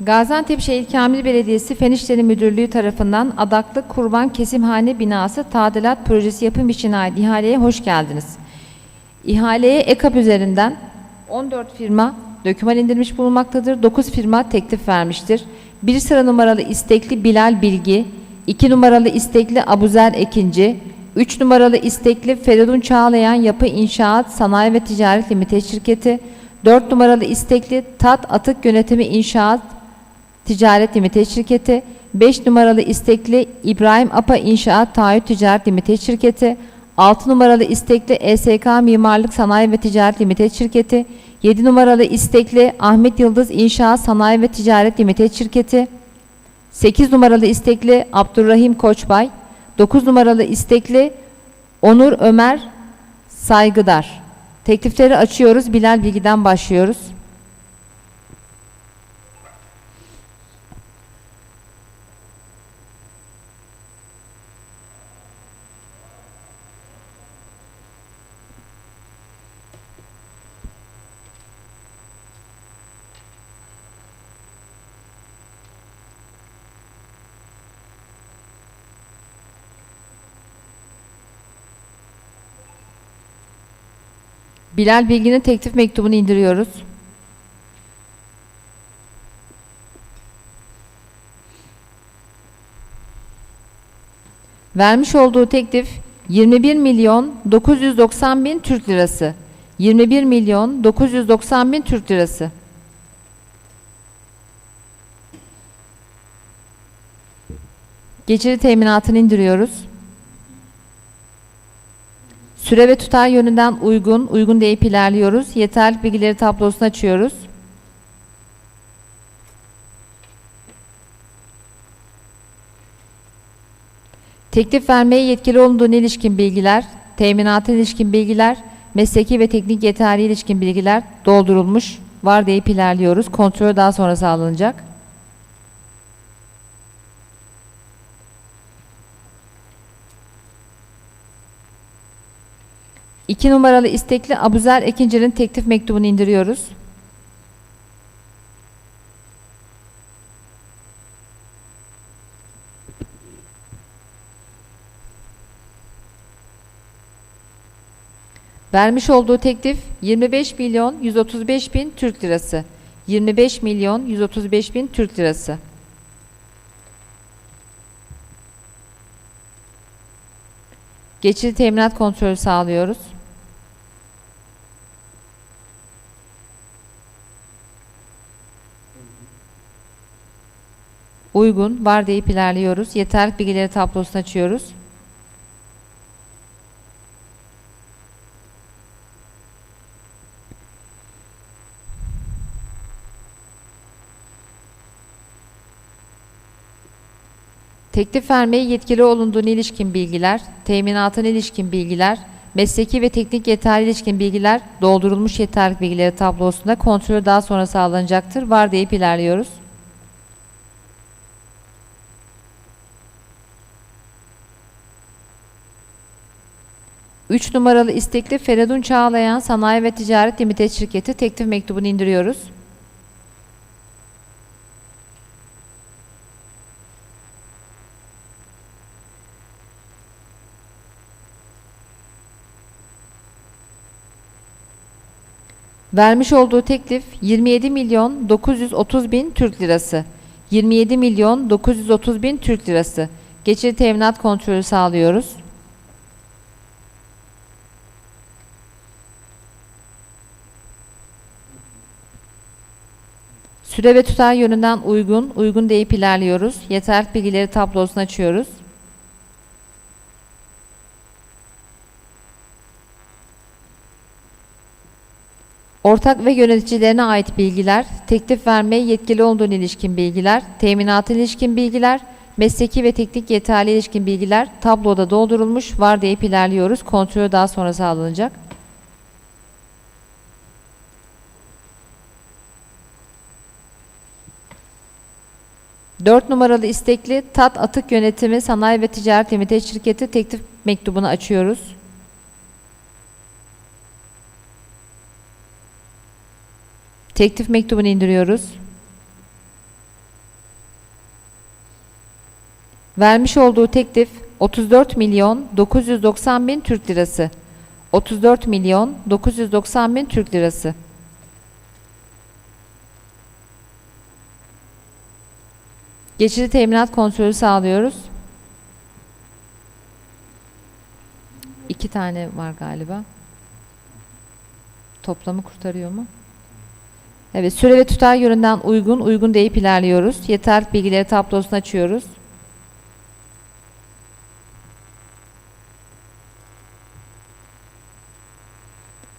Gaziantep Şehir Kamil Belediyesi Fen İşleri Müdürlüğü tarafından Adaklı Kurban Kesimhane Binası Tadilat Projesi yapım işine ait ihaleye hoş geldiniz. İhaleye EKAP üzerinden 14 firma döküman indirmiş bulunmaktadır. 9 firma teklif vermiştir. 1 sıra numaralı istekli Bilal Bilgi, 2 numaralı istekli Abuzer Ekinci, 3 numaralı istekli Feridun Çağlayan Yapı İnşaat Sanayi ve Ticaret Limited Şirketi, 4 numaralı istekli Tat Atık Yönetimi İnşaat Ticaret Limited Şirketi, 5 numaralı istekli İbrahim Apa İnşaat Taahhüt Ticaret Limited Şirketi, 6 numaralı istekli ESK Mimarlık Sanayi ve Ticaret Limited Şirketi, 7 numaralı istekli Ahmet Yıldız İnşaat Sanayi ve Ticaret Limited Şirketi, 8 numaralı istekli Abdurrahim Koçbay, 9 numaralı istekli Onur Ömer Saygıdar. Teklifleri açıyoruz. Bilal Bilgi'den başlıyoruz. Bilal Bilgi'nin teklif mektubunu indiriyoruz. Vermiş olduğu teklif 21 milyon 990 bin Türk lirası. 21 milyon 990 bin Türk lirası. Geçici teminatını indiriyoruz. Süre ve tutar yönünden uygun, uygun deyip ilerliyoruz. Yeterli bilgileri tablosunu açıyoruz. Teklif vermeye yetkili olduğuna ilişkin bilgiler, teminata ilişkin bilgiler, mesleki ve teknik yeterliğe ilişkin bilgiler doldurulmuş. Var deyip ilerliyoruz. Kontrol daha sonra sağlanacak. İki numaralı istekli Abuzer Ekinci'nin teklif mektubunu indiriyoruz. Vermiş olduğu teklif 25 milyon 135 bin Türk lirası. 25 milyon 135 bin Türk lirası. Geçici teminat kontrolü sağlıyoruz. Uygun, var deyip ilerliyoruz. Yeterli bilgileri tablosunu açıyoruz. Teklif vermeye yetkili olunduğuna ilişkin bilgiler, teminatına ilişkin bilgiler, mesleki ve teknik yeterli ilişkin bilgiler doldurulmuş yeterlilik bilgileri tablosunda kontrolü daha sonra sağlanacaktır. Var deyip ilerliyoruz. Üç numaralı istekli Feridun Çağlayan Sanayi ve Ticaret Limited Şirketi teklif mektubunu indiriyoruz. Vermiş olduğu teklif 27 milyon 930 bin Türk lirası. 27 milyon 930 bin Türk lirası. Geçici teminat kontrolü sağlıyoruz. Süre ve tutar yönünden uygun, uygun deyip ilerliyoruz. Yeterli bilgileri tablosunu açıyoruz. Ortak ve yöneticilerine ait bilgiler, teklif vermeye yetkili olduğuna ilişkin bilgiler, teminata ilişkin bilgiler, mesleki ve teknik yeterli ilişkin bilgiler tabloda doldurulmuş, var deyip ilerliyoruz. Kontrolü daha sonra sağlanacak. 4 numaralı istekli TAT Atık Yönetimi Sanayi ve Ticaret Limited Şirketi teklif mektubunu açıyoruz. Teklif mektubunu indiriyoruz. Vermiş olduğu teklif 34 milyon 990 bin Türk lirası. 34 milyon 990 bin Türk lirası. Geçici teminat kontrolü sağlıyoruz. İki tane var galiba. Toplamı kurtarıyor mu? Evet, süre ve tutar yönünden uygun, uygun deyip ilerliyoruz. Yeterli bilgileri tablosunu açıyoruz.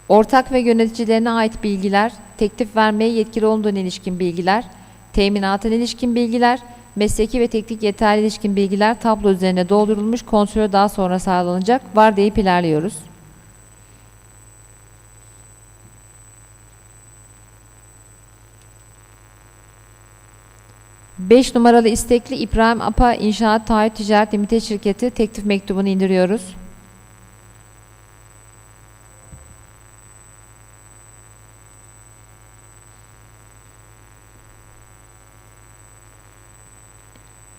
Ortak ve yöneticilerine ait bilgiler, teklif vermeye yetkili olduğuna ilişkin bilgiler, teminata ilişkin bilgiler, mesleki ve teknik yeterli ilişkin bilgiler tablo üzerine doldurulmuş kontrolü daha sonra sağlanacak. Var deyip ilerliyoruz. Beş numaralı istekli İbrahim Apa İnşaat Taahhüt Ticaret Limited Şirketi teklif mektubunu indiriyoruz.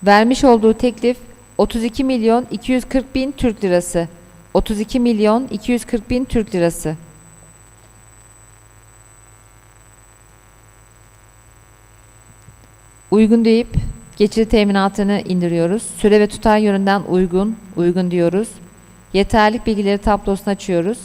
Vermiş olduğu teklif 32 milyon 240 bin Türk lirası. 32 milyon 240 bin Türk lirası. Uygun deyip geçici teminatını indiriyoruz. Süre ve tutar yönünden uygun, uygun diyoruz. Yeterlik bilgileri tablosunu açıyoruz.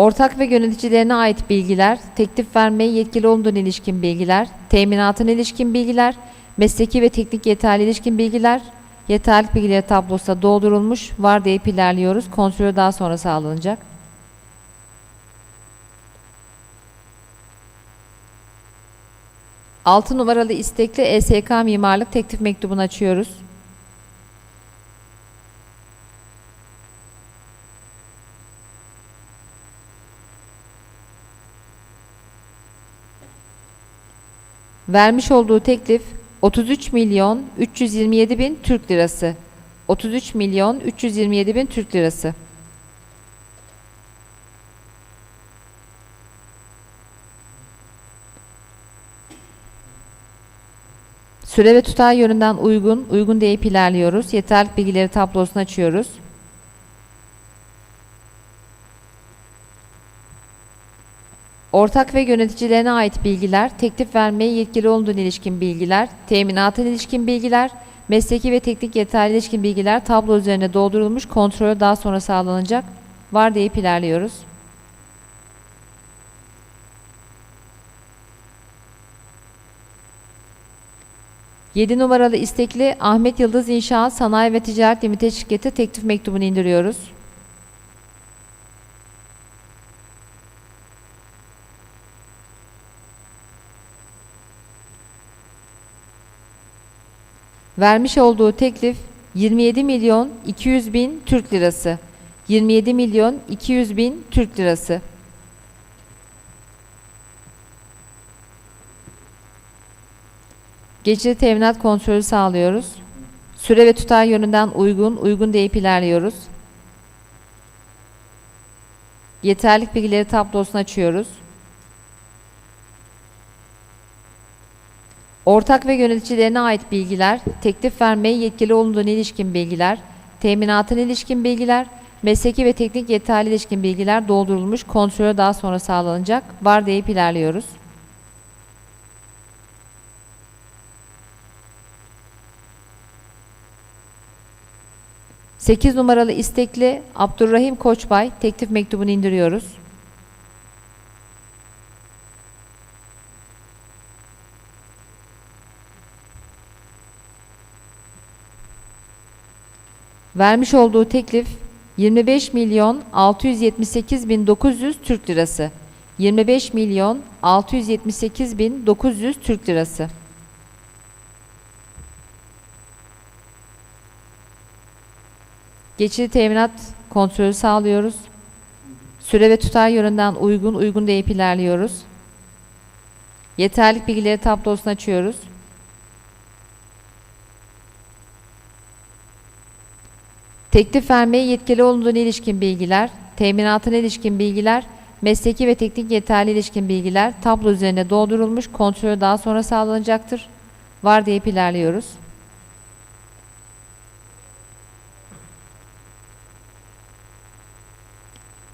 Ortak ve yöneticilerine ait bilgiler, teklif vermeye yetkili olduğuna ilişkin bilgiler, teminatına ilişkin bilgiler, mesleki ve teknik yeterli ilişkin bilgiler, yeterlik bilgileri tablosuna doldurulmuş, var deyip ilerliyoruz. Kontrolü daha sonra sağlanacak. Altı numaralı istekli ESK mimarlık teklif mektubunu açıyoruz. Vermiş olduğu teklif 33 milyon 327 bin Türk lirası. 33 milyon 327 bin Türk lirası. Süre ve tutar yönünden uygun, uygun deyip ilerliyoruz. Yeterlik bilgileri tablosunu açıyoruz. Ortak ve yöneticilerine ait bilgiler, teklif vermeye yetkili olduğuna ilişkin bilgiler, teminata ilişkin bilgiler, mesleki ve teknik yeterli ilişkin bilgiler tablo üzerine doldurulmuş kontrolü daha sonra sağlanacak. Var deyip ilerliyoruz. Yedi numaralı istekli Ahmet Yıldız İnşaat Sanayi ve Ticaret Limited Şirketi teklif mektubunu indiriyoruz. Vermiş olduğu teklif 27 milyon 200 bin Türk lirası. 27 milyon 200 bin Türk lirası. Geçici teminat kontrolü sağlıyoruz. Süre ve tutar yönünden uygun, uygun deyip ilerliyoruz. Yeterlik bilgileri tablosunu açıyoruz. Ortak ve yöneticilerine ait bilgiler, teklif vermeye yetkili olduğuna ilişkin bilgiler, teminatına ilişkin bilgiler, mesleki ve teknik yeterli ilişkin bilgiler doldurulmuş, kontrolü daha sonra sağlanacak. Var deyip ilerliyoruz. Sekiz numaralı istekli Abdurrahim Koçbay teklif mektubunu indiriyoruz. Vermiş olduğu teklif 25 milyon 678 bin 900 Türk lirası. 25 milyon 678 bin 900 Türk lirası. Geçici teminat kontrolü sağlıyoruz. Süre ve tutar yönünden uygun, uygun deyip ilerliyoruz. Yeterlik bilgileri tablosunu açıyoruz. Teklif vermeye yetkili olduğuna ilişkin bilgiler, teminatına ilişkin bilgiler, mesleki ve teknik yeterli ilişkin bilgiler tablo üzerine doldurulmuş, kontrolü daha sonra sağlanacaktır. Var deyip ilerliyoruz.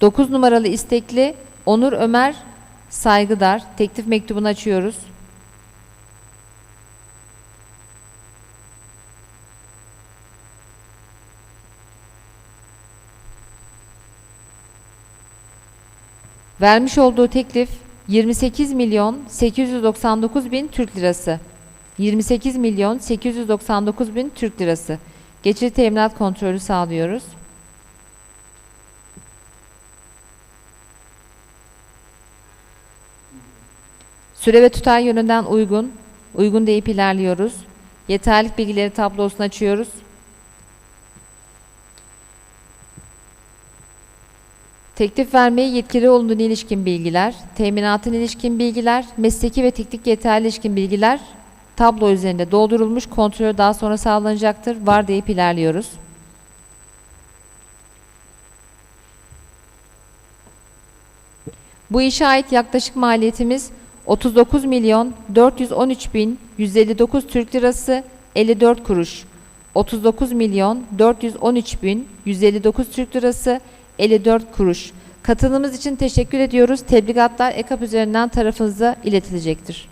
Dokuz numaralı istekli Onur Ömer Saygıdar teklif mektubunu açıyoruz. Vermiş olduğu teklif 28 milyon 899 bin Türk lirası. 28 milyon 899 bin Türk lirası. Geçici teminat kontrolü sağlıyoruz. Süre ve tutar yönünden uygun. Uygun deyip ilerliyoruz. Yeterlik bilgileri tablosunu açıyoruz. Teklif vermeye yetkili olduğuna ilişkin bilgiler, teminatın ilişkin bilgiler, mesleki ve teknik yeterli ilişkin bilgiler tablo üzerinde doldurulmuş kontrolü daha sonra sağlanacaktır. Var deyip ilerliyoruz. Bu işe ait yaklaşık maliyetimiz 39 milyon 413 bin 159 Türk lirası 54 kuruş. 39 milyon 413 bin 159 Türk lirası 54 kuruş. Katılımınız için teşekkür ediyoruz. Tebligatlar EKAP üzerinden tarafınıza iletilecektir.